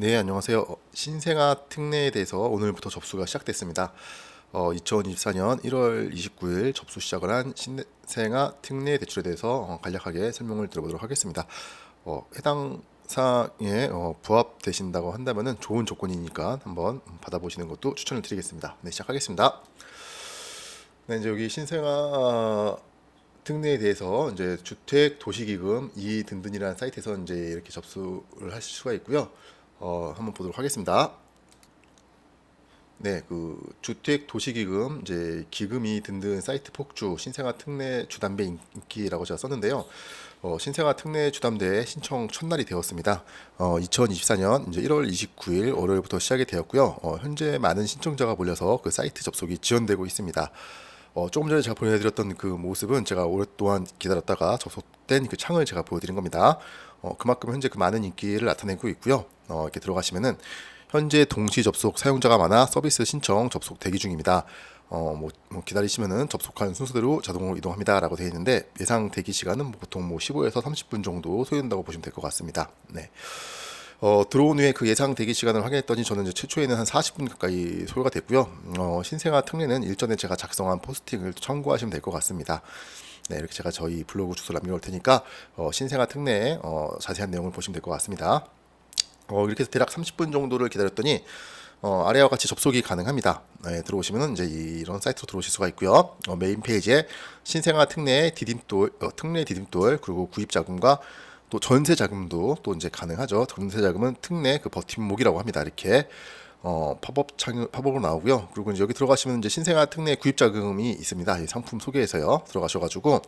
네, 안녕하세요. 어, 신생아 특례에 대해서 오늘부터 접수가 시작됐습니다. 어, 2024년 1월 29일 접수 시작을 한 신생아 특례 대출에 대해서 어, 간략하게 설명을 드려보도록 하겠습니다. 어, 해당 사항에 어, 부합되신다고 한다면 좋은 조건이니까 한번 받아보시는 것도 추천을 드리겠습니다. 네, 시작하겠습니다. 네, 이제 여기 신생아 특례에 대해서 이제 주택 도시기금 이 든든이라는 사이트에서 이제 이렇게 접수를 하실 수가 있고요. 어, 한번 보도록 하겠습니다. 네, 그 주택 도시기금 이제 기금이 든든 사이트 폭주 신생아 특례 주담배 인기라고 제가 썼는데요. 어, 신생아 특례 주담대 신청 첫날이 되었습니다. 어, 2024년 이제 1월 29일 월요일부터 시작이 되었고요. 어, 현재 많은 신청자가 몰려서 그 사이트 접속이 지연되고 있습니다. 어, 조금 전에 제가 보여드렸던 그 모습은 제가 오랫동안 기다렸다가 접속된 그 창을 제가 보여드린 겁니다. 어, 그만큼 현재 그 많은 인기를 나타내고 있고요. 어, 이렇게 들어가시면은 현재 동시 접속 사용자가 많아 서비스 신청 접속 대기 중입니다. 어, 뭐, 뭐 기다리시면은 접속한 순서대로 자동으로 이동합니다 라고 되어 있는데 예상 대기 시간은 뭐 보통 뭐 15에서 30분 정도 소요된다고 보시면 될 것 같습니다. 네. 어, 들어온 후에 그 예상 대기 시간을 확인했더니 저는 이제 최초에는 한 40분 가까이 소요가 됐고요. 어, 신생아 특례는 일전에 제가 작성한 포스팅을 참고하시면 될 것 같습니다. 네, 이렇게 제가 저희 블로그 주소를 남겨놓을 테니까 어, 신생아 특례 어, 자세한 내용을 보시면 될 것 같습니다. 어, 이렇게 해서 대략 30분 정도를 기다렸더니 어, 아래와 같이 접속이 가능합니다. 네, 들어오시면 이제 이런 사이트로 들어오실 수가 있고요. 어, 메인 페이지에 신생아 특례 디딤돌, 어, 특례 디딤돌 그리고 구입 자금과 또 전세 자금도 또 이제 가능하죠. 전세 자금은 특례 그 버팀목이라고 합니다. 이렇게 어, 팝업 창 팝업으로 나오고요. 그리고 이제 여기 들어가시면 이제 신생아 특례 구입 자금이 있습니다. 이 상품 소개에서요. 들어가셔가지고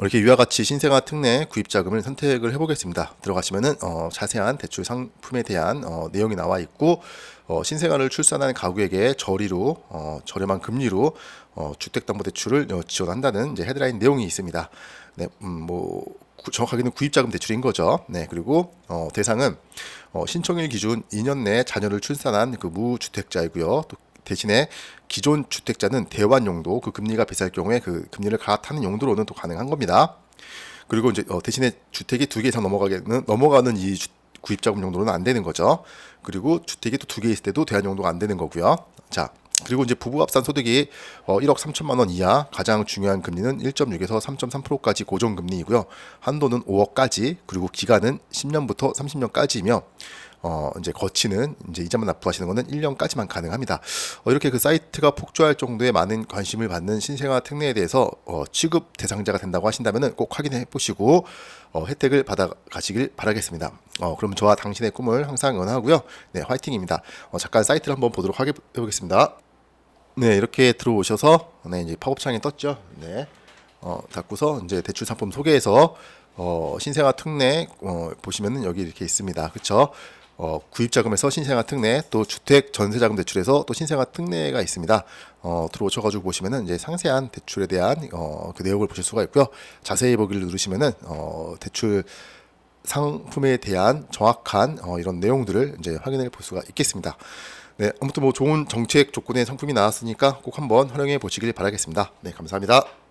이렇게 위와 같이 신생아 특례 구입 자금을 선택을 해보겠습니다. 들어가시면은 어, 자세한 대출 상품에 대한 어, 내용이 나와 있고 어, 신생아를 출산한 가구에게 저리로 어, 저렴한 금리로 어, 주택담보대출을 어, 지원한다는 이제 헤드라인 내용이 있습니다. 네, 음, 뭐 구- 정확하게는 구입자금 대출인 거죠. 네, 그리고 어, 대상은 어, 신청일 기준 2년 내 자녀를 출산한 그 무주택자이고요. 또 대신에 기존 주택자는 대환 용도 그 금리가 비쌀 경우에 그 금리를 갈아타는 용도로는 또 가능한 겁니다. 그리고 이제 어, 대신에 주택이 두 개 이상 넘어가게는 넘어가는 이 주- 구입자금 용도로는 안 되는 거죠. 그리고 주택이 또 두 개 있을 때도 대환 용도가 안 되는 거고요. 자. 그리고 이제 부부 합산 소득이 어, 1억 3천만 원 이하 가장 중요한 금리는 1.6에서 3.3%까지 고정 금리이고요. 한도는 5억까지 그리고 기간은 10년부터 30년까지이며 어 이제 거치는 이제 이자만 납부하시는 거는 1년까지만 가능합니다. 어, 이렇게 그 사이트가 폭주할 정도의 많은 관심을 받는 신생아 특례에 대해서 어, 취급 대상자가 된다고 하신다면은 꼭 확인해 보시고 어, 혜택을 받아 가시길 바라겠습니다. 어, 그럼 저와 당신의 꿈을 항상 응원하고요. 네, 화이팅입니다. 어, 잠깐 사이트를 한번 보도록 하게 해보겠습니다. 네, 이렇게 들어오셔서 네, 이제 팝업 창이 떴죠. 네. 어, 닫고서 이제 대출 상품 소개해서 어, 신생아 특례 어, 보시면은 여기 이렇게 있습니다. 그렇죠? 어, 구입 자금에서 신생아 특례, 또 주택 전세 자금 대출에서 또 신생아 특례가 있습니다. 어, 들어오셔 가지고 보시면은 이제 상세한 대출에 대한 어, 그 내용을 보실 수가 있고요. 자세히 보기를 누르시면은 어, 대출 상품에 대한 정확한 어, 이런 내용들을 이제 확인해 볼 수가 있겠습니다. 네, 아무튼 뭐 좋은 정책 조건의 상품이 나왔으니까 꼭 한번 활용해 보시길 바라겠습니다. 네, 감사합니다.